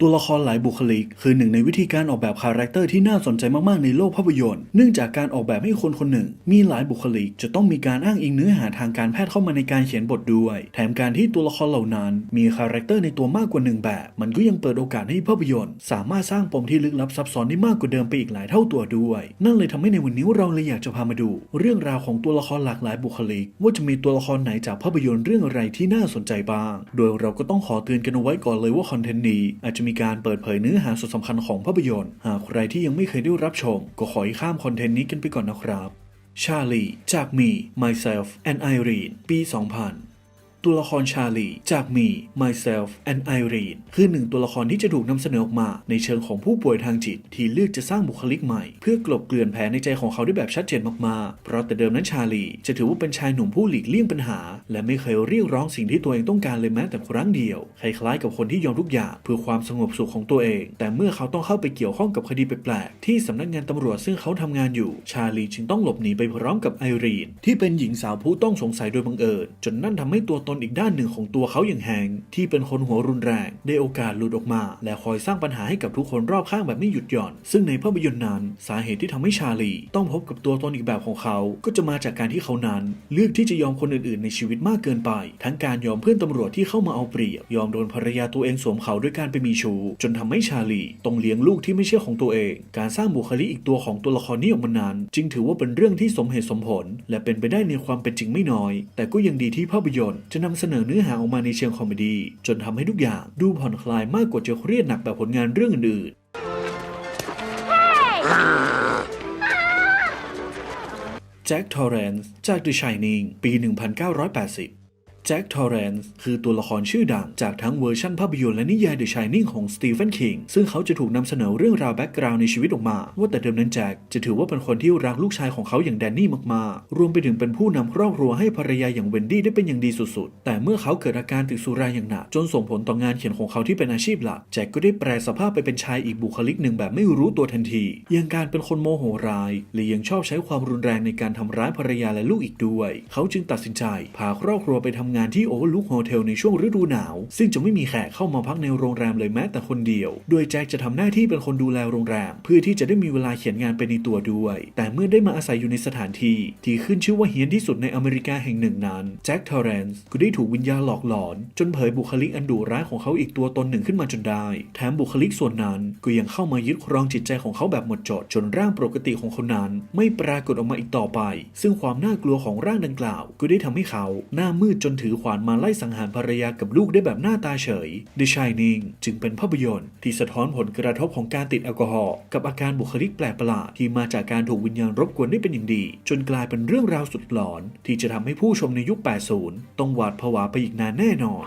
ตัวละครหลายบุคลิก คือหนึ่งในวิธีการออกแบบคาแรคเตอร์ที่น่าสนใจมากๆในโลกภาพยนตร์ เนื่องจากการออกแบบให้คนคนหนึ่ง มีหลายบุคลิก จะต้องมีการอ้างอิงเนื้อหาทางการแพทย์เข้ามาในการเขียนบทด้วย แถมการที่ตัวละครเหล่านั้น มีคาแรคเตอร์ในตัวมากกว่าหนึ่งแบบ มันก็ยังเปิดโอกาสให้ภาพยนตร์ สามารถสร้างปมที่ลึกลับซับซ้อนได้มากกว่าเดิมไปอีกหลายเท่าตัวด้วย นั่นเลยทำให้ในวันนี้เราเลยอยากจะพามาดู เรื่องราวของตัวละครหลากหลายบุคลิก ว่าจะมีตัวละครไหนจากภาพยนตร์เรื่องอะไรที่น่าสนใจบ้าง โดยเราก็ต้องขอเตือนกันเอาไว้ก่อนเลยว่าคอนเทนต์นี้อาจจะมีการเปิดเผยเนื้อหาสุดสำคัญของภาพยนตร์ หากใครที่ยังไม่เคยได้รับชม ก็ขอให้ข้ามคอนเทนต์นี้กันไปก่อนนะครับชาลีจากมี myself and Irene ปี 2000 ตัวละครชาลี จากมี myself and Irene คือหนึ่งตัวละครที่จะถูกนำเสนอออกมา ในเชิงของผู้ป่วยทางจิต ที่เลือกจะสร้างบุคลิกใหม่ เพื่อกลบเกลื่อนแผลในใจของเขาได้แบบชัดเจนมากๆ เพราะแต่เดิมนั้นชาลีจะถือว่าเป็นชายหนุ่มผู้หลีกเลี่ยงปัญหา และไม่เคยเรียกร้องสิ่งที่ตัวเองต้องการเลยแม้แต่ครั้งเดียวคล้ายๆกับคนที่ยอมทุกอย่างเพื่อความสงบสุขของตัวเอง แต่เมื่อเขาต้องเข้าไปเกี่ยวข้องกับคดีแปลกๆที่สำนักงานตำรวจซึ่งเขาทำงานอยู่ ชาลีจึงต้องหลบหนีไปพร้อมกับไอรีน ที่เป็นหญิงสาวผู้ต้องสงสัยโดยบังเอิญจนนั่นทำให้ตัวตนอีกด้านหนึ่งของตัวเขาอย่างแฮงที่เป็นคนหัวรุนแรงได้โอกาสหลุดออกมา และคอยสร้างปัญหาให้กับทุกคนรอบข้างแบบไม่หยุดหย่อน ซึ่งในภาพยนตร์นั้นสาเหตุที่ทำให้ชาลี ต้องพบกับตัวตนอีกแบบของเขา ก็จะมาจากการที่เขานั้น เลือกที่จะยอมคนอื่นๆ ในชีวิตมากเกินไป ทั้งการยอมเพื่อนตำรวจที่เข้ามาเอาเปรียบยอมโดนภรรยาตัวเองสวมเขาด้วยการไปมีชู้จนทำให้ชาลีต้องเลี้ยงลูกที่ไม่ใช่ของตัวเอง การสร้างบุคลิกอีกตัวของตัวละครนี้ออกมานั้นจึงถือว่าเป็นเรื่องที่สมเหตุสมผล และเป็นไปได้ในความเป็นจริงไม่น้อย แต่ก็ยังดีที่ภาพยนตร์จะนำเสนอเนื้อหาออกมาในเชิงคอมเมดี้จนทำให้ทุกอย่างดูผ่อนคลายมากกว่าจะเครียดหนักแบบผลงานเรื่องอื่นๆแจ็คทอร์เรนซ์จาก The Shining ปี 1980แจ็คทอร์เรนซ์คือตัวละครชื่อดัง จากทั้งเวอร์ชั่นภาพยนตร์และนิยาย The Shining ของสตีเฟนคิงซึ่งเขาจะถูกนำเสนอเรื่องราวแบ็กกราวน์ในชีวิตออกมา ว่าแต่เดิมนั้นแจ็คจะถือว่าเป็นคนที่รักลูกชายของเขาอย่างแดนนี่มากๆ รวมไปถึงเป็นผู้นำครอบครัวให้ภรรยาอย่างเวนดี้ได้เป็นอย่างดีสุดๆ แต่เมื่อเขาเกิดอาการติดสุราอย่างหนักจนส่งผลต่องานเขียนของเขาที่เป็นอาชีพหลักแจ็คก็ได้แปลสภาพไปเป็นชายอีกบุคลิกหนึ่งแบบไม่รู้ตัวทันทีย่างการเป็นคนโมโหร้ายและยังชอบใช้ความรุนแรงในการทำร้ายภรรยาและลูกอีกด้วย เขาจึงตัดสินใจพาครอบครัวไปทำงงานที่โอเวอร์ลุกโฮเทลในช่วงฤดูหนาว ซึ่งจะไม่มีแขกเข้ามาพักในโรงแรมเลยแม้แต่คนเดียว โดยแจ็คจะทำหน้าที่เป็นคนดูแลโรงแรม เพื่อที่จะได้มีเวลาเขียนงานไปในตัวด้วย แต่เมื่อได้มาอาศัยอยู่ในสถานที่ที่ขึ้นชื่อว่าเฮี้ยนที่สุดในอเมริกาแห่งหนึ่งนั้นแจ็คทอร์เรนซ์ก็ได้ถูกวิญญาณหลอกหลอน จนเผยบุคลิกอันดุร้ายของเขาอีกตัวตนหนึ่งขึ้นมาจนได้ แถมบุคลิกส่วนนั้นก็ยังเข้ามายึดครองจิตใจของเขาแบบหมดจดจนร่างปกติของเขานั้น ไม่ปรากฏออกมาอีกต่อไป ซึ่งความน่ากลัวของร่างดังกล่าว ก็ได้ทำให้เขาหน้ามืดจนถอขวานมาไล่สังหารภรรยากับลูกได้แบบหน้าตาเฉย The Shining จึงเป็นภาพยนตร์ที่สะท้อนผลกระทบของการติดแอลกอฮอล์กับอาการบุคลิกแปลกประหลาดที่มาจากการถูกวิญญาณรบกวนได้เป็นอย่างดี จนกลายเป็นเรื่องราวสุดหลอน ที่จะทำให้ผู้ชมในยุค 80 ต้องหวาดผวาไปอีกนานแน่นอน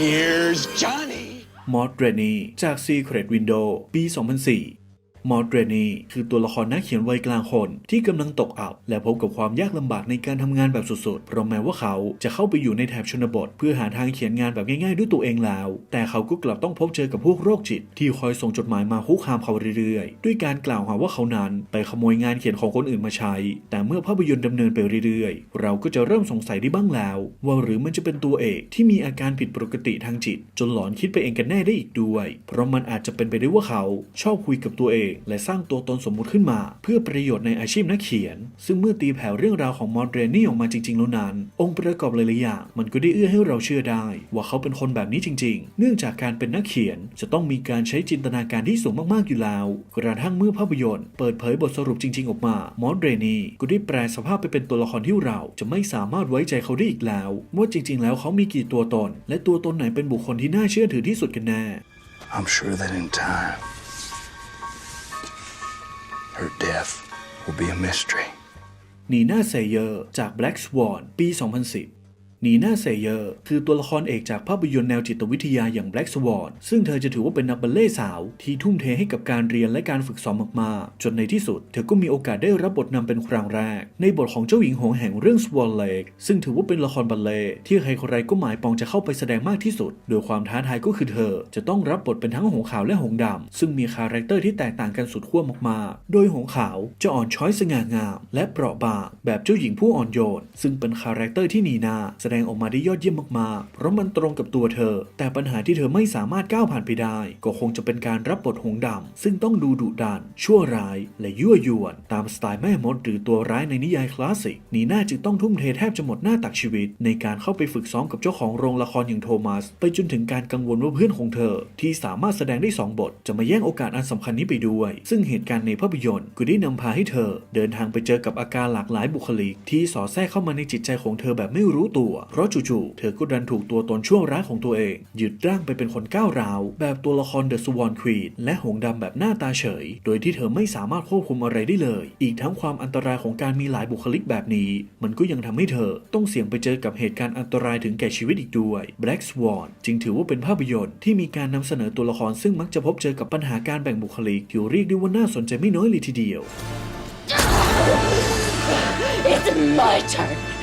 Here's Johnny. มอดเรนีจาก Secret Window ปี 2004 มอดเรนีคือตัวละครนักเขียนวัยกลางคน ที่กำลังตกอับ และพบกับความยากลำบากในการทำงานแบบสุดๆ เพราะแม้ว่าเขาจะเข้าไปอยู่ในแถบชนบท เพื่อหาทางเขียนงานแบบง่ายๆด้วยตัวเองแล้ว แต่เขาก็กลับต้องพบเจอกับพวกโรคจิต ที่คอยส่งจดหมายมาคุกคามเขาเรื่อยๆ ด้วยการกล่าวหาว่าเขานั้นไปขโมยงานเขียนของคนอื่นมาใช้ แต่เมื่อภาพยนตร์ดำเนินไปเรื่อยๆ เราก็จะเริ่มสงสัยได้บ้างแล้ว ว่าหรือมันจะเป็นตัวเอกที่มีอาการผิดปกติทางจิต จนหลอนคิดไปเองกันแน่ได้อีกด้วย เพราะมันอาจจะเป็นไปได้ว่าเขาชอบคุยกับตัวเองและสร้างตัวตนสมมุติขึ้นมา เพื่อประโยชน์ในอาชีพนักเขียน ซึ่งเมื่อตีแผ่เรื่องราวของมอนเรนนี่ออกมาจริงๆแล้วนั้น องค์ประกอบหลายๆอย่างมันก็ได้เอื้อให้เราเชื่อได้ ว่าเขาเป็นคนแบบนี้จริง ๆ เนื่องจากการเป็นนักเขียนจะต้องมีการใช้จินตนาการที่สูงมากๆอยู่แล้ว กระทั่งเมื่อภาพยนตร์เปิดเผยบทสรุปจริง ๆ ออกมา มอนเรนี่ก็ได้แปลสภาพไปเป็นตัวละครที่เราจะไม่สามารถไว้ใจเขาได้อีกแล้วว่าจริง ๆ แล้วเขามีกี่ตัวตน และตัวตนไหนเป็นบุคคลที่น่าเชื่อถือที่สุดกันแน่ I'm sure that in time, her death will be a mystery. นีน่าเซเยอร์จาก Black Swan ปี 2010 นีน่าเซเยอร์ คือตัวละครเอกจากภาพยนตร์แนวจิตวิทยาอย่าง Black Swan ซึ่งเธอจะถือว่าเป็นนักบัลเล่สาว ที่ทุ่มเทให้กับการเรียนและการฝึกซ้อมมากๆ จนในที่สุด เธอก็มีโอกาสได้รับบทนำเป็นครั้งแรก ในบทของเจ้าหญิงหงแห่งเรื่อง Swan Lake ซึ่งถือว่าเป็นละครบัลเล่ที่ใครๆก็หมายปองจะเข้าไปแสดงมากที่สุด โดยความท้าทายก็คือเธอ จะต้องรับบทเป็นทั้งหงขาวและหงส์ดำซึ่งมีคาแรคเตอร์ที่แตกต่างกันสุดขั้วมากๆ โดยหงขาวจะอ่อนช้อยสง่างาม และเปราะบางแบบเจ้าหญิงผู้อ่อนโยน ซึ่งเป็นคาแรคเตอร์ที่นีนาดงออกมาได้ยอดเยี่ยมมากๆ เพราะมันตรงกับตัวเธอ แต่ปัญหาที่เธอไม่สามารถก้าวผ่านไปได้ ก็คงจะเป็นการรับบทหงส์ดำซึ่งต้องดูดุดัน ชั่วร้าย และยั่วยวน ตามสไตล์แม่มดหรือตัวร้ายในนิยายคลาสสิกนีน่าจึงต้องทุ่มเทแทบจะหมดหน้าตักชีวิต ในการเข้าไปฝึกซ้อมกับเจ้าของโรงละครอย่างโทมัส ไปจนถึงการกังวลว่าเพื่อนของเธอ ที่สามารถแสดงได้สองบท จะมาแย่งโอกาสอันสำคัญนี้ไปด้วย ซึ่งเหตุการณ์ในภาพยนตร์ก็ได้นำพาให้เธอ เดินทางไปเจอกับอาการหลากหลายบุคลิก ที่สอดแทรกเข้ามาในจิตใจของเธอแบบไม่รู้ตัวเพราะจู่ๆ เธอก็ดันถูกตัวตนชั่วร้ายของตัวเอง ยึดร่างไปเป็นคนก้าวร้าว แบบตัวละครเดอะสวอนควีนและหงส์ดแบบหน้าตาเฉย โดยที่เธอไม่สามารถควบคุมอะไรได้เลย อีกทั้งความอันตรายของการมีหลายบุคลิกแบบนี้ มันก็ยังทำให้เธอต้องเสี่ยงไปเจอกับเหตุการณ์อันตรายถึงแก่ชีวิตอีกด้วย Black Swan จึงถือว่าเป็นภาพยนตร์ที่มีการนำเสนอตัวละครซึ่งมักจะพบเจอกับปัญหาการแบ่งบุคลิกที่เรียกได้ว่าน่าสนใจไม่น้อยเลยทีเดียว It's my turn.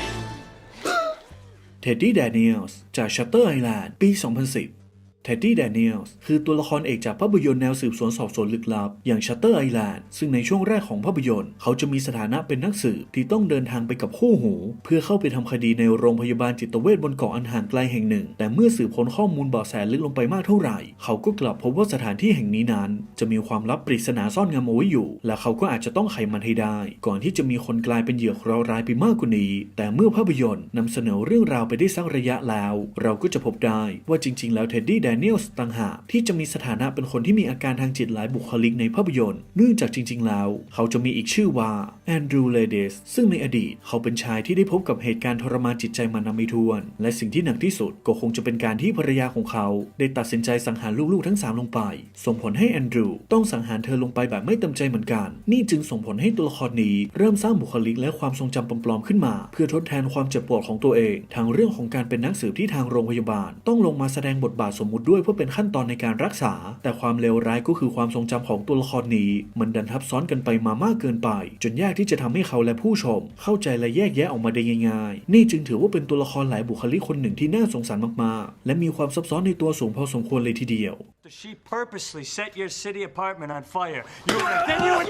เท็ดดี้แดเนียลส์จากชัตเตอร์ไอแลนด์ปี 2010 เท็ดดี้แดเนียลส์คือตัวละครเอกจากภาพยนตร์แนวสืบสวนสอบสวนลึกลับ อย่าง Shutter Island ซึ่งในช่วงแรกของภาพยนตร์ เขาจะมีสถานะเป็นนักสืบที่ต้องเดินทางไปกับคู่หู เพื่อเข้าไปทำคดีในโรงพยาบาลจิตเวชบนเกาะอันห่างไกลแห่งหนึ่ง แต่เมื่อสืบค้นข้อมูลเบาะแสลึกลงไปมากเท่าไหร่ เขาก็กลับพบว่าสถานที่แห่งนี้นั้น จะมีความลับปริศนาซ่อนงำเอาไว้อยู่ และเขาก็อาจจะต้องไขมันให้ได้ ก่อนที่จะมีคนกลายเป็นเหยื่อเคราะห์ร้ายไปมากกว่านี้ แต่เมื่อภาพยนตร์นำเสนอเรื่องราวไปได้สักระยะแล้ว เราก็จะพบได้ว่าจริง ๆ แล้วเท็ดดี้แดเนียลส์ต่างหากที่จะมีสถานะเป็นคนที่มีอาการทางจิตหลายบุคลิกในภาพยนตร์ เนื่องจากจริง ๆ แล้ว เขาจะมีอีกชื่อว่าแอนดรูเลเดสซึ่งในอดีต เขาเป็นชายที่ได้พบกับเหตุการณ์ทรมานจิตใจมานำไม่ทวน และสิ่งที่หนักที่สุดก็คงจะเป็นการที่ภรรยาของเขา ได้ตัดสินใจสังหารลูกๆทั้งสามลงไป ส่งผลให้แอนดรูต้องสังหารเธอลงไปแบบไม่เต็มใจเหมือนกัน นี่จึงส่งผลให้ตัวละครนี้ เริ่มสร้างบุคลิกและความทรงจำปลอมๆขึ้นมา เพื่อทดแทนความเจ็บปวดของตัวเองทางเรื่องของการเป็นนักสืบที่ทางโรงพยาบาล ต้องลงมาแสดงบทบาทสมมุติด้วยเพื่อเป็นขั้นตอนในการรักษา แต่ความเลวร้ายก็คือความทรงจำของตัวละครนี้ มันดันทับซ้อนกันไปมามากเกินไป จนยากที่จะทำให้เขาและผู้ชม เข้าใจและแยกแยะออกมาได้ง่ายๆ นี่จึงถือว่าเป็นตัวละครหลายบุคลิกคนหนึ่งที่น่าสงสารมากๆ และมีความซับซ้อนในตัวสูงพอสมควรเลยทีเดียว She purposely set your city apartment on fire. You were then you were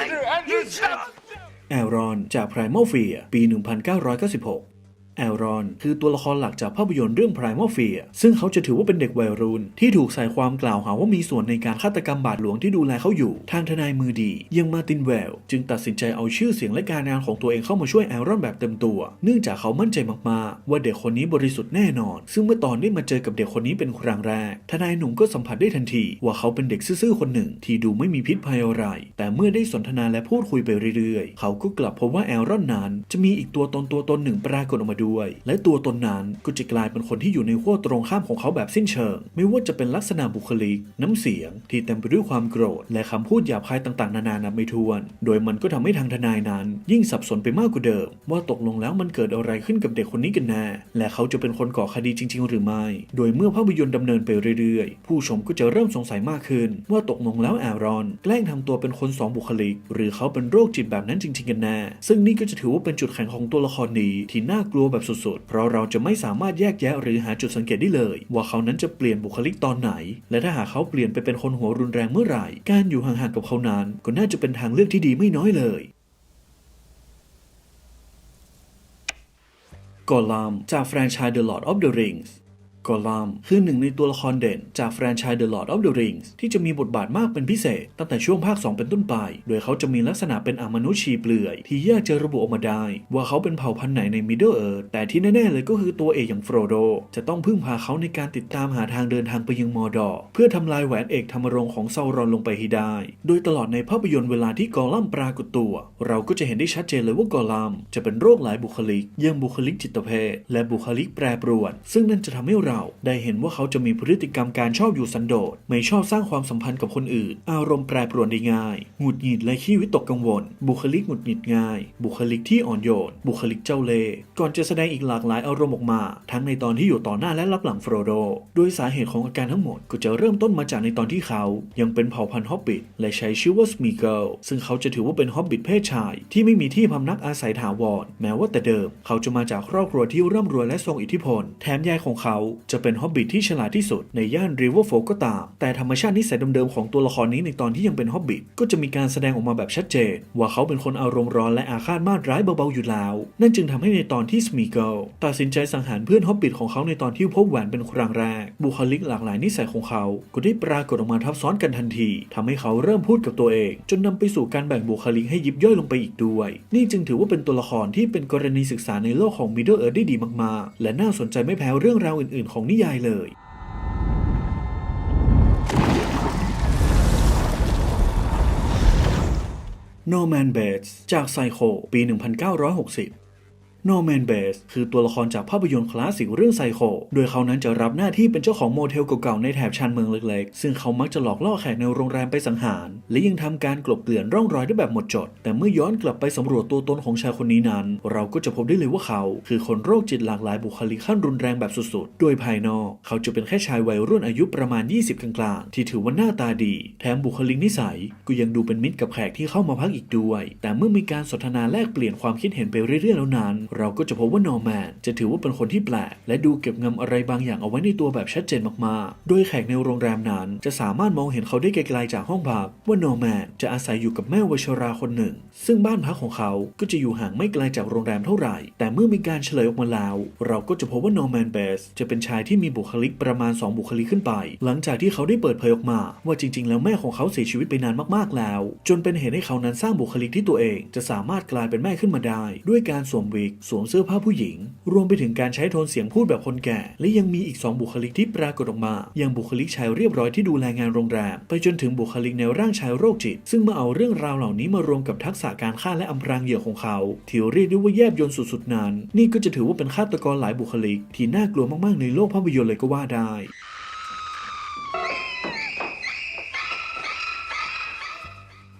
Andrew, Andrew, stop! แอลรอนจาก Primal Fear ปี 1996 แอลรอน คือตัวละครหลักจากภาพยนตร์เรื่อง Primal Fear ซึ่งเขาจะถือว่าเป็นเด็กวัยรุ่น ที่ถูกใส่ความกล่าวหาว่ามีส่วนในการฆาตกรรมบาทหลวงที่ดูแลเขาอยู่ ทางทนายมือดียังมาตินเวลจึงตัดสินใจเอาชื่อเสียงและการงานของตัวเองเข้ามาช่วยแอลรอนแบบเต็มตัว เนื่องจากเขามั่นใจมากๆ ว่าเด็กคนนี้บริสุทธิ์แน่นอน ซึ่งเมื่อตอนได้มาเจอกับเด็กคนนี้เป็นครั้งแรก ทนายหนุ่มก็สัมผัสได้ทันทีว่าเขาเป็นเด็กซื่อๆคนหนึ่ง ที่ดูไม่มีพิษภัยอะไร แต่เมื่อได้สนทนาและพูดคุยไปเรื่อยๆ เขาก็กลับพบว่าแอลรอนนั้นจะมีอีกตัวตนตัวตนหนึ่งปรากฏออกมาด้วย และตัวตนนั้นก็จะกลายเป็นคนที่อยู่ในขั้วตรงข้ามของเขาแบบสิ้นเชิง ไม่ว่าจะเป็นลักษณะบุคลิก น้ำเสียง ที่เต็มไปด้วยความโกรธ และคำพูดหยาบคายต่างๆ นานานับไม่ถ้วน โดยมันก็ทำให้ทางทนายนั้น ยิ่งสับสนไปมากกว่าเดิม ว่าตกลงแล้วมันเกิดอะไรขึ้นกับเด็กคนนี้กันแน่และเขาจะเป็นคนก่อคดีจริง ๆ หรือไม่ โดยเมื่อภาพยนตร์ดำเนินไปเรื่อยๆ ผู้ชมก็จะเริ่มสงสัยมากขึ้น ว่าตกลงแล้วแอรอน แกล้งทำตัวเป็นคนสองบุคลิก หรือเขาเป็นโรคจิตแบบนั้นจริง ๆ กันแน่ซึ่งนี่ก็จะถือว่าเป็นจุดแข็งของตัวละครนี้ที่น่ากลัวแบบสุดๆ เพราะเราจะไม่สามารถแยกแยะหรือหาจุดสังเกตได้เลย ว่าเขานั้นจะเปลี่ยนบุคลิกตอนไหน และถ้าหากเขาเปลี่ยนไปเป็นคนหัวรุนแรงเมื่อไหร่ การอยู่ห่างๆกับเขานั้นก็น่าจะเป็นทางเลือกที่ดีไม่น้อยเลยกอลัมจากแฟรนไชส์ The Lord of the Rings กอลัมคือหนึ่งในตัวละครเด่นจากแฟรนไชส์ The Lord of the Rings ที่จะมีบทบาทมากเป็นพิเศษ ตั้งแต่ช่วงภาค 2 เป็นต้นไป โดยเขาจะมีลักษณะเป็นอมนุษย์ชีเปลือย ที่ยากจะระบุออกมาได้ ว่าเขาเป็นเผ่าพันธุ์ไหนใน Middle Earth แต่ที่แน่ๆเลยก็คือตัวเอกอย่างโฟรโดจะต้องพึ่งพาเขาในการติดตามหาทางเดินทางไปยังมอร์ดอร์เพื่อทำลายแหวนเอกธรรมรงของเซารอนลงไปให้ได้ โดยตลอดในภาพยนตร์เวลาที่กอลัมปรากฏตัว เราก็จะเห็นได้ชัดเจนเลยว่ากอลัมจะเป็นโรคหลายบุคลิกยังบุคลิกจิตเภทและบุคลิกแปรปรวน ซึ่งนั่นจะทำให้เราได้เห็นว่าเขาจะมีพฤติกรรมการชอบอยู่สันโดษ ไม่ชอบสร้างความสัมพันธ์กับคนอื่น อารมณ์แปรปรวนได้ง่าย หงุดหงิดและขี้วิตกกังวล บุคลิกหงุดหงิดง่าย บุคลิกที่อ่อนโยน บุคลิกเจ้าเล่ห์ ก่อนจะแสดงอีกหลากหลายอารมณ์ออกมา ทั้งในตอนที่อยู่ต่อหน้าและรับหลังโฟรโด โดยสาเหตุของอาการทั้งหมดก็จะเริ่มต้นมาจากในตอนที่เขา ยังเป็นเผ่าพันธุ์ฮอบบิทและใช้ชื่อว่าสมีเกิล ซึ่งเขาจะถือว่าเป็นฮอบบิทเพศชาย ที่ไม่มีที่พำนักอาศัยถาวร แม้ว่าแต่เดิม เขาจะมาจากครอบครัวที่ร่ำรวยและทรงอิทธิพล แถมยายของเขาจะเป็นฮอบบิทที่ฉลาดที่สุดในย่านริเวอร์โฟก็ตาม แต่ธรรมชาตินิสัยเดิมๆของตัวละครนี้ในตอนที่ยังเป็นฮอบบิทก็จะมีการแสดงออกมาแบบชัดเจน ว่าเขาเป็นคนอารมณ์ร้อนและอาฆาตมาดร้ายเบาๆอยู่แล้ว นั่นจึงทำให้ในตอนที่สมีเกิลตัดสินใจสังหารเพื่อนฮอบบิทของเขาในตอนที่พบแหวนเป็นครั้งแรก บุคลิกหลากหลายนิสัยของเขา ก็ได้ปรากฏออกมาทับซ้อนกันทันทีทำให้เขาเริ่มพูดกับตัวเอง จนนำไปสู่การแบ่งบุคลิกให้ยิบย่อยลงไปอีกด้วย นี่จึงถือว่าเป็นตัวละครที่เป็นกรณีศึกษาในโลกของ Middle Earth ได้ดีมากๆ และน่าสนใจไม่แพ้เรื่องราวอื่นๆของนิยายเลย Norman Bates จากไซโค ปี 1960 Norman Bates คือตัวละครจากภาพยนตร์คลาสสิกเรื่องไซโค โดยเขานั้นจะรับหน้าที่เป็นเจ้าของโมเทลเก่าๆในแถบชานเมืองเล็กๆ ซึ่งเขามักจะหลอกล่อแขกในโรงแรมไปสังหาร และยังทำการกลบเกลื่อนร่องรอยได้แบบหมดจด แต่เมื่อย้อนกลับไปสำรวจตัวตนของชายคนนี้นั้น เราก็จะพบได้เลยว่าเขา คือคนโรคจิตหลากหลายบุคลิกขั้นรุนแรงแบบสุดๆ โดยภายนอก เขาจะเป็นแค่ชายวัยรุ่นอายุประมาณ 20 กลางๆ ที่ถือว่าหน้าตาดี แถมบุคลิกนิสัยก็ยังดูเป็นมิตรกับแขกที่เข้ามาพักอีกด้วย แต่เมื่อมีการสนทนาแลกเปลี่ยนความคิดเห็นไปเรื่อยๆแล้วนั้นเราก็จะพบว่านอร์แมนจะถือว่าเป็นคนที่แปลก และดูเก็บงำอะไรบางอย่างเอาไว้ในตัวแบบชัดเจนมากๆ โดยแขกในโรงแรมนั้น จะสามารถมองเห็นเขาได้ไกลๆจากห้องพักว่านอร์แมนจะอาศัยอยู่กับแม่วชราคนหนึ่ง ซึ่งบ้านพักของเขาก็จะอยู่ห่างไม่ไกลจากโรงแรมเท่าไหร่ แต่เมื่อมีการเฉลยออกมาแล้ว เราก็จะพบว่านอร์แมนเบสจะเป็นชายที่มีบุคลิกประมาณ 2 บุคลิกขึ้นไป หลังจากที่เขาได้เปิดเผยออกมา ว่าจริง ๆ แล้วแม่ของเขาเสียชีวิตไปนานมากๆแล้ว จนเป็นเหตุให้เขานั้นสร้างบุคลิกที่ตัวเอง จะสามารถกลายเป็นแม่ขึ้นมาได้ ด้วยการสวมวิกสวมเสื้อผ้าผู้หญิง รวมไปถึงการใช้โทนเสียงพูดแบบคนแก่ และยังมีอีก 2 บุคลิกที่ปรากฏออกมา อย่างบุคลิกชายเรียบร้อยที่ดูแลงานโรงแรม ไปจนถึงบุคลิกในร่างชายโรคจิต ซึ่งเมื่อเอาเรื่องราวเหล่านี้มารวมกับทักษะการฆ่าและอำพรางเหยื่อของเขาที่เรียกได้ว่าแยบยลสุดๆนั้น นี่ก็จะถือว่าเป็นฆาตกรหลายบุคลิก ที่น่ากลัวมากๆในโลกภาพยนตร์เลยก็ว่าได้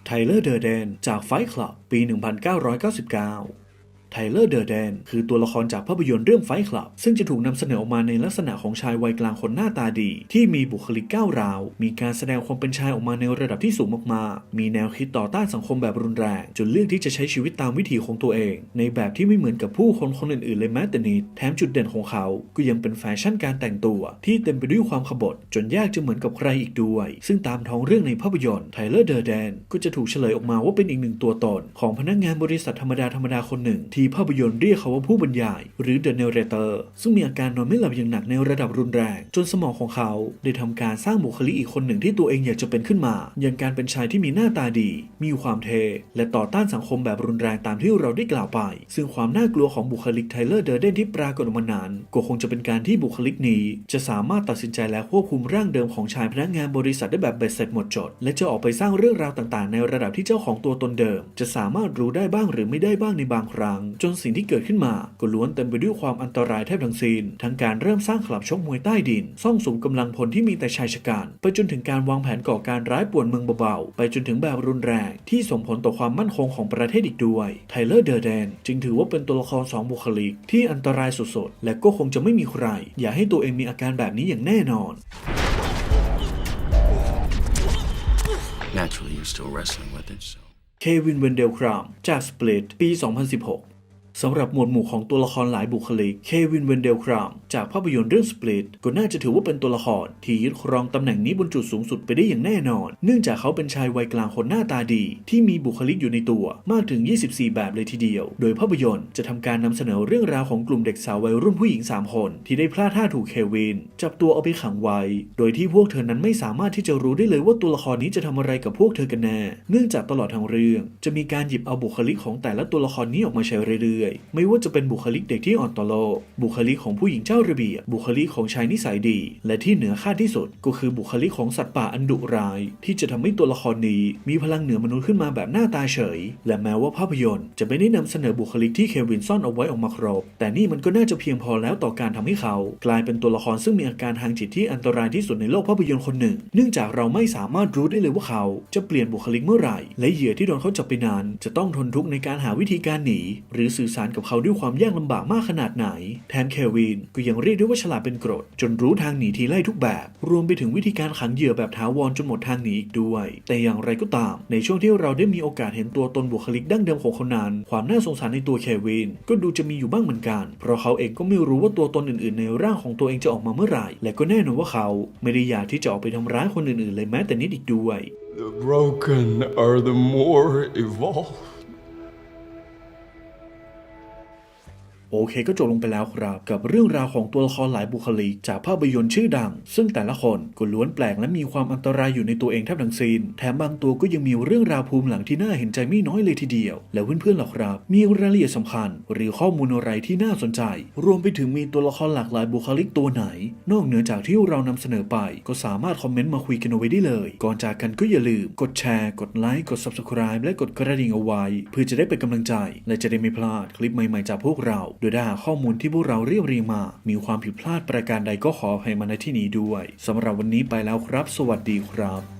ไทเลอร์ เดอร์เดน จากไฟคลับ ปี 1999 ไทเลอร์เดอร์แดนคือตัวละครจากภาพยนตร์เรื่องไฟคลับ ซึ่งจะถูกนำเสนอออกมาในลักษณะของชายวัยกลางคนหน้าตาดี ที่มีบุคลิกก้าวร้าว มีการแสดงความเป็นชายออกมาในระดับที่สูงมากๆ มีแนวคิดต่อต้านสังคมแบบรุนแรง จนเลือกที่จะใช้ชีวิตตามวิถีของตัวเอง ในแบบที่ไม่เหมือนกับผู้คนคนอื่นๆเลยแม้แต่นิดแถมจุดเด่นของเขา ก็ยังเป็นแฟชั่นการแต่งตัวที่เต็มไปด้วยความขบถจนยากจะเหมือนกับใครอีกด้วย ซึ่งตามท้องเรื่องในภาพยนตร์ไทเลอร์เดอร์แดนก็จะถูกเฉลยออกมาว่าเป็นอีกหนึ่งตัวตนของพนักงานบริษัทธรรมดาธรรมดาคนหนึ่งทภาพยนตร์เรียกเขาว่าผู้บรรยาย หรือ The Narrator ซึ่งมีอาการนอนไม่หลับอย่างหนักในระดับรุนแรง จนสมองของเขาได้ทำการสร้างบุคลิกอีกคนหนึ่งที่ตัวเองอยากจะเป็นขึ้นมา อย่างการเป็นชายที่มีหน้าตาดี มีความเท่และต่อต้านสังคมแบบรุนแรงตามที่เราได้กล่าวไป ซึ่งความน่ากลัวของบุคลิกไทเลอร์เดอร์เดนที่ปรากฏออกมานานก็คงจะเป็นการที่บุคลิกนี้ จะสามารถตัดสินใจและควบคุมร่างเดิมของชายพนักงานบริษัทได้แบบเบ็ดเสร็จหมดจด และจะออกไปสร้างเรื่องราวต่างๆ ในระดับที่เจ้าของตัวตนเดิม จะสามารถรู้ได้บ้างหรือไม่ได้บ้างในบางครั้งจนสิ่งที่เกิดขึ้นมาก็ล้วนเต็มไปด้วยความอันตรายแทบทั้งสิ้นทั้งการเริ่มสร้างคลับชกมวยใต้ดิน ซ่องสุมกำลังพลที่มีแต่ชายชะกันไปจนถึงการวางแผนก่อการร้ายป่วนเมืองเบาๆ ไปจนถึงแบบรุนแรงที่ส่งผลต่อความมั่นคงของประเทศอีกด้วย ไทเลอร์เดอร์แดน จึงถือว่าเป็นตัวละครสองบุคลิก ที่อันตรายสุดๆ และก็คงจะไม่มีใคร อยากให้ตัวเองมีอาการแบบนี้อย่างแน่นอน Naturally, you're still wrestling with it, so. เควินเวนเดลครามจากสปลิตปี 2016 สำหรับหมวดหมู่ของตัวละครหลายบุคลิก เควินเวนเดลครามจากภาพยนตร์เรื่องสปลิตก็น่าจะถือว่าเป็นตัวละครที่ยึดครองตำแหน่งนี้บนจุดสูงสุดไปได้อย่างแน่นอน เนื่องจากเขาเป็นชายวัยกลางคนหน้าตาดี ที่มีบุคลิกอยู่ในตัวมากถึง 24 แบบเลยทีเดียว โดยภาพยนตร์จะทำการนำเสนอเรื่องราวของกลุ่มเด็กสาววัยรุ่นผู้หญิง 3 คน ที่ได้พลาดท่าถูกเควิน จับตัวเอาไปขังไว้ โดยที่พวกเธอนั้นไม่สามารถที่จะรู้ได้เลยว่าตัวละครนี้จะทำอะไรกับพวกเธอกันแน่ เนื่องจากตลอดทั้งเรื่อง จะมีการหยิบเอาบุคลิกของแต่ละตัวละครนี้ออกมาใช้เรื่อยๆ ไม่ว่าจะเป็นบุคลิกเด็กที่อ่อนต่อโลก บุคลิกของผู้หญิงเจ้าระเบียบ บุคลิกของชายนิสัยดี และที่เหนือคาดที่สุด ก็คือบุคลิกของสัตว์ป่าอันดุร้าย ที่จะทำให้ตัวละครนี้มีพลังเหนือมนุษย์ขึ้นมาแบบหน้าตาเฉย และแม้ว่าภาพยนตร์จะไม่ได้นำเสนอบุคลิกที่เควินซ่อนเอาไว้ออกมาครบ แต่นี่มันก็น่าจะเพียงพอแล้วต่อการทำให้เขา กลายเป็นตัวละครซึ่งมีอาการทางจิตที่อันตรายที่สุดในโลกภาพยนตร์คนหนึ่ง เนื่องจากเราไม่สามารถรู้ได้เลยว่าเขาจะเปลี่ยนบุคลิกเมื่อไหร่ และเหยื่อที่โดนเขาจับไปนั้นจะต้องทนทุกข์ในการหาวิธีการหนี หรือสื่อสารสารกับเขาด้วยความยากลำบากมากขนาดไหน แถมเควินก็ยังเรียกได้ว่าฉลาดเป็นกรด จนรู้ทางหนีทีไล่ทุกแบบ รวมไปถึงวิธีการขังเหยื่อแบบถาวรจนหมดทางหนีอีกด้วย แต่อย่างไรก็ตาม ในช่วงที่เราได้มีโอกาสเห็นตัวตนบุคลิกดั้งเดิมของเขานั้นความน่าสงสารในตัวเควินก็ดูจะมีอยู่บ้างเหมือนกัน เพราะเขาเองก็ไม่รู้ว่าตัวตนอื่นๆ ในร่างของตัวเองจะออกมาเมื่อไหร่ และก็แน่นอนว่าเขาไม่ได้อยากที่จะออกไปทำร้ายคนอื่นๆ เลยแม้แต่นิดอีกด้วย The broken are the more evolved. โอเคก็จบลงไปแล้วครับ กับเรื่องราวของตัวละครหลายบุคลิก จากภาพยนตร์ชื่อดัง ซึ่งแต่ละคนก็ล้วนแปลกและมีความอันตรายอยู่ในตัวเองแทบทั้งสิ้นแถมบางตัวก็ยังมีเรื่องราวภูมิหลังที่น่าเห็นใจไม่น้อยเลยทีเดียว แล้วเพื่อนๆล่ะครับ มีรายละเอียดสำคัญ หรือข้อมูลอะไรที่น่าสนใจ รวมไปถึงมีตัวละครหลากหลายบุคลิกตัวไหน นอกเหนือจากที่เรานำเสนอไป ก็สามารถคอมเมนต์มาคุยกันเอาไว้ได้เลย ก่อนจากกันก็อย่าลืม กดแชร์ กดไลค์กด subscribe และกดกระดิ่งเอาไว้ เพื่อจะได้เป็นกำลังใจ และจะได้ไม่พลาดคลิปใหม่ๆจากพวกเราโดยถ้าหากข้อมูลที่พวกเราเรียบเรียงมา มีความผิดพลาดประการใดก็ขออภัยมาในที่นี้ด้วยสำหรับวันนี้ไปแล้วครับ สวัสดีครับ